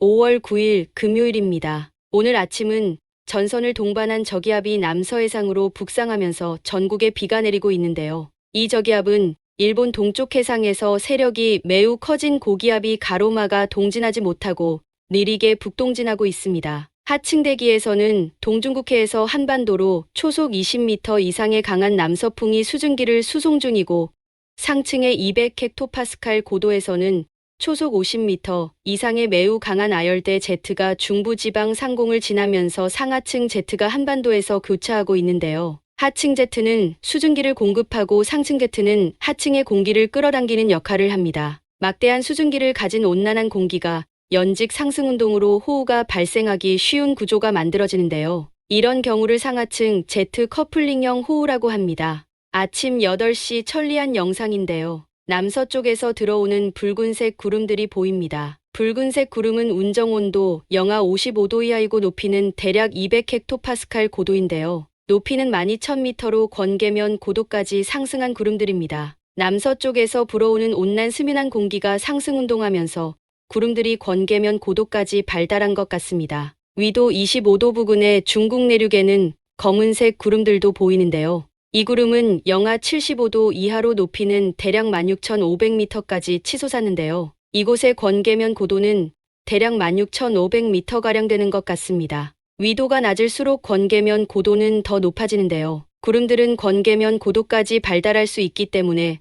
5월 9일 금요일입니다. 오늘 아침은 전선을 동반한 저기압이 남서해상으로 북상하면서 전국에 비가 내리고 있는데요. 이 저기압은 일본 동쪽 해상에서 세력이 매우 커진 고기압이 가로막아 동진하지 못하고 느리게 북동진하고 있습니다. 하층 대기에서는 동중국해에서 한반도로 초속 20m 이상의 강한 남서풍이 수증기를 수송 중이고 상층의 200헥토파스칼 고도에서는 초속 50m 이상의 매우 강한 아열대 제트가 중부지방 상공을 지나면서 상하층 제트가 한반도에서 교차하고 있는데요. 하층 제트는 수증기를 공급하고 상층 제트는 하층의 공기를 끌어당기는 역할을 합니다. 막대한 수증기를 가진 온난한 공기가 연직 상승 운동으로 호우가 발생하기 쉬운 구조가 만들어지는데요. 이런 경우를 상하층 제트 커플링형 호우라고 합니다. 아침 8시 천리안 영상인데요. 남서쪽에서 들어오는 붉은색 구름들이 보입니다. 붉은색 구름은 운정온도 영하 55도 이하이고 높이는 대략 200헥토파스칼 고도인데요. 높이는 12,000m로 건계면 고도까지 상승한 구름들입니다. 남서쪽에서 불어오는 온난 스민한 공기가 상승 운동하면서 구름들이 건계면 고도까지 발달한 것 같습니다. 위도 25도 부근의 중국 내륙에는 검은색 구름들도 보이는데요. 이 구름은 영하 75도 이하로 높이는 대략 16,500m까지 치솟았는데요. 이곳의 건계면 고도는 대략 16,500m가량 되는 것 같습니다. 위도가 낮을수록 건계면 고도는 더 높아지는데요. 구름들은 건계면 고도까지 발달할 수 있기 때문에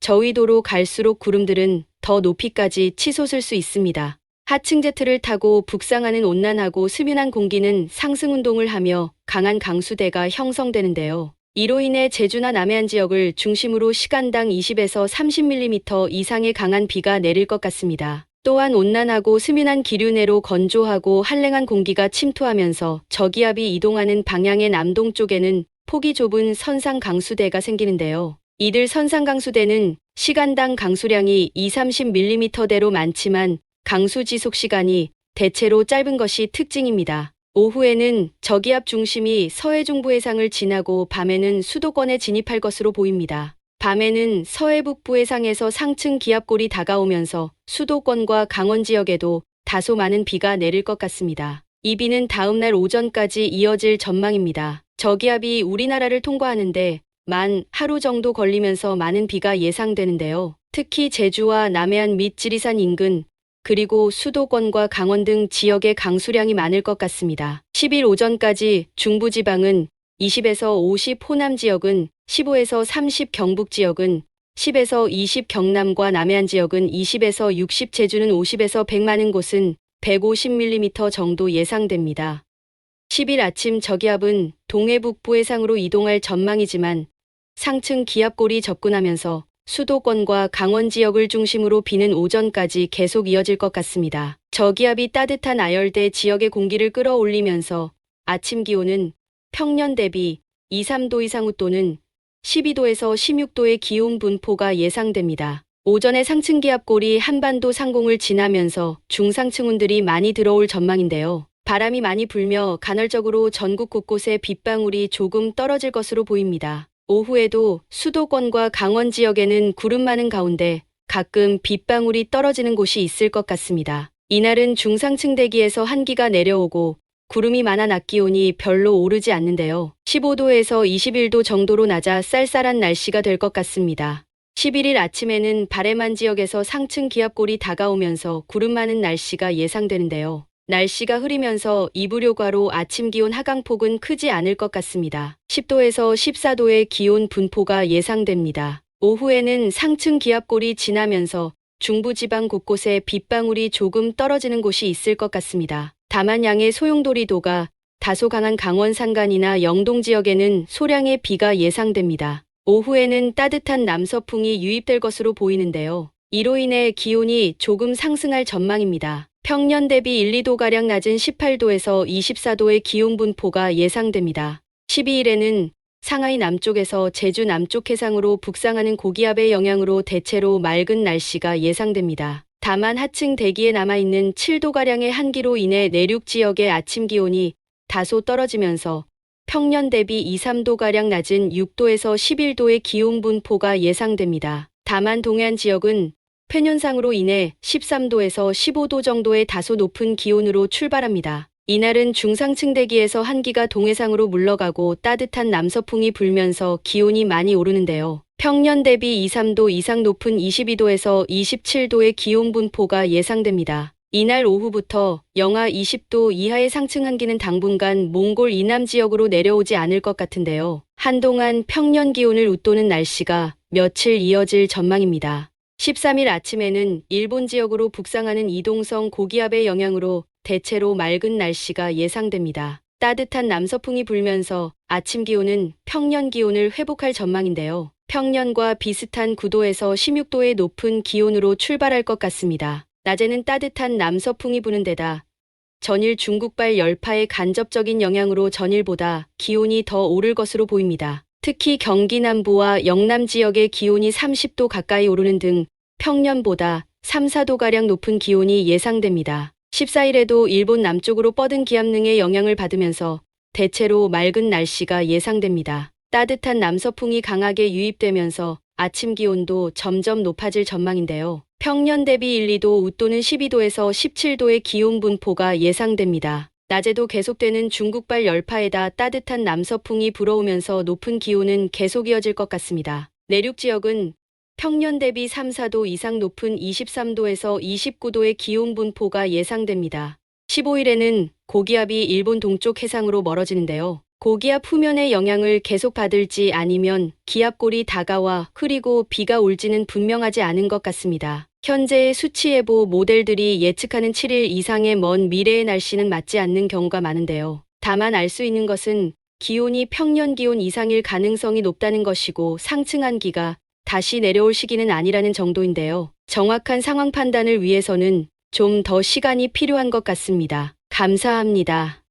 저위도로 갈수록 구름들은 더 높이까지 치솟을 수 있습니다. 하층 제트를 타고 북상하는 온난하고 스민한 공기는 상승 운동을 하며 강한 강수대가 형성되는데요. 이로 인해 제주나 남해안 지역을 중심으로 시간당 20에서 30mm 이상의 강한 비가 내릴 것 같습니다. 또한 온난하고 스민한 기류 내로 건조하고 한랭한 공기가 침투하면서 저기압이 이동하는 방향의 남동쪽에는 폭이 좁은 선상 강수대가 생기는데요. 이들 선상 강수대는 시간당 강수량이 2, 30mm대로 많지만 강수 지속 시간이 대체로 짧은 것이 특징입니다. 오후에는 저기압 중심이 서해 중부 해상을 지나고 밤에는 수도권에 진입할 것으로 보입니다. 밤에는 서해 북부 해상에서 상층 기압골이 다가오면서 수도권과 강원 지역에도 다소 많은 비가 내릴 것 같습니다. 이 비는 다음날 오전까지 이어질 전망입니다. 저기압이 우리나라를 통과하는데 만 하루 정도 걸리면서 많은 비가 예상되는데요. 특히 제주와 남해안 및 지리산 인근 그리고 수도권과 강원 등 지역에 강수량이 많을 것 같습니다. 10일 오전까지 중부지방은 20에서 50 호남 지역은 15에서 30 경북 지역은 10에서 20 경남과 남해안 지역은 20에서 60 제주는 50에서 100 많은 곳은 150mm 정도 예상됩니다. 10일 아침 저기압은 동해 북부 해상으로 이동할 전망이지만 상층 기압골이 접근하면서 수도권과 강원 지역을 중심으로 비는 오전까지 계속 이어질 것 같습니다. 저기압이 따뜻한 아열대 지역의 공기를 끌어올리면서 아침 기온은 평년 대비 2, 3도 이상 웃도는 12도에서 16도의 기온 분포가 예상됩니다. 오전에 상층 기압골이 한반도 상공을 지나면서 중상층운들이 많이 들어올 전망인데요. 바람이 많이 불며 간헐적으로 전국 곳곳에 빗방울이 조금 떨어질 것으로 보입니다. 오후에도 수도권과 강원 지역에는 구름 많은 가운데 가끔 빗방울이 떨어지는 곳이 있을 것 같습니다. 이날은 중상층 대기에서 한기가 내려오고 구름이 많아 낮 기온이 별로 오르지 않는데요. 15도에서 21도 정도로 낮아 쌀쌀한 날씨가 될 것 같습니다. 11일 아침에는 바레만 지역에서 상층 기압골이 다가오면서 구름 많은 날씨가 예상되는데요. 날씨가 흐리면서 이불효과로 아침 기온 하강폭은 크지 않을 것 같습니다. 10도에서 14도의 기온 분포가 예상됩니다. 오후에는 상층 기압골이 지나면서 중부지방 곳곳에 빗방울이 조금 떨어지는 곳이 있을 것 같습니다. 다만 양의 소용돌이도가 다소 강한 강원 산간이나 영동 지역에는 소량의 비가 예상됩니다. 오후에는 따뜻한 남서풍이 유입될 것으로 보이는데요. 이로 인해 기온이 조금 상승할 전망입니다. 평년 대비 1, 2도가량 낮은 18도에서 24도의 기온 분포가 예상됩니다. 12일에는 상하이 남쪽에서 제주 남쪽 해상으로 북상하는 고기압의 영향으로 대체로 맑은 날씨가 예상됩니다. 다만 하층 대기에 남아있는 7도가량의 한기로 인해 내륙 지역의 아침 기온이 다소 떨어지면서 평년 대비 2, 3도가량 낮은 6도에서 11도의 기온 분포가 예상됩니다. 다만 동해안 지역은 폐년상으로 인해 13도에서 15도 정도의 다소 높은 기온으로 출발합니다. 이날은 중상층 대기에서 한기가 동해상으로 물러가고 따뜻한 남서풍이 불면서 기온이 많이 오르는데요. 평년 대비 2, 3도 이상 높은 22도에서 27도의 기온 분포가 예상됩니다. 이날 오후부터 영하 20도 이하의 상층 한기는 당분간 몽골 이남 지역으로 내려오지 않을 것 같은데요. 한동안 평년 기온을 웃도는 날씨가 며칠 이어질 전망입니다. 13일 아침에는 일본 지역으로 북상하는 이동성 고기압의 영향으로 대체로 맑은 날씨가 예상됩니다. 따뜻한 남서풍이 불면서 아침 기온은 평년 기온을 회복할 전망인데요. 평년과 비슷한 9도에서 16도의 높은 기온으로 출발할 것 같습니다. 낮에는 따뜻한 남서풍이 부는 데다 전일 중국발 열파의 간접적인 영향으로 전일보다 기온이 더 오를 것으로 보입니다. 특히 경기 남부와 영남 지역의 기온이 30도 가까이 오르는 등 평년보다 3, 4도가량 높은 기온이 예상됩니다. 14일에도 일본 남쪽으로 뻗은 기압능의 영향을 받으면서 대체로 맑은 날씨가 예상됩니다. 따뜻한 남서풍이 강하게 유입되면서 아침 기온도 점점 높아질 전망인데요. 평년 대비 1, 2도 웃도는 12도에서 17도의 기온 분포가 예상됩니다. 낮에도 계속되는 중국발 열파에다 따뜻한 남서풍이 불어오면서 높은 기온은 계속 이어질 것 같습니다. 내륙 지역은 평년 대비 3, 4도 이상 높은 23도에서 29도의 기온 분포가 예상됩니다. 15일에는 고기압이 일본 동쪽 해상으로 멀어지는데요. 고기압 후면의 영향을 계속 받을지 아니면 기압골이 다가와 흐리고 비가 올지는 분명하지 않은 것 같습니다. 현재의 수치예보 모델들이 예측하는 7일 이상의 먼 미래의 날씨는 맞지 않는 경우가 많은데요. 다만 알 수 있는 것은 기온이 평년 기온 이상일 가능성이 높다는 것이고 상층 한기가 다시 내려올 시기는 아니라는 정도인데요. 정확한 상황 판단을 위해서는 좀 더 시간이 필요한 것 같습니다. 감사합니다.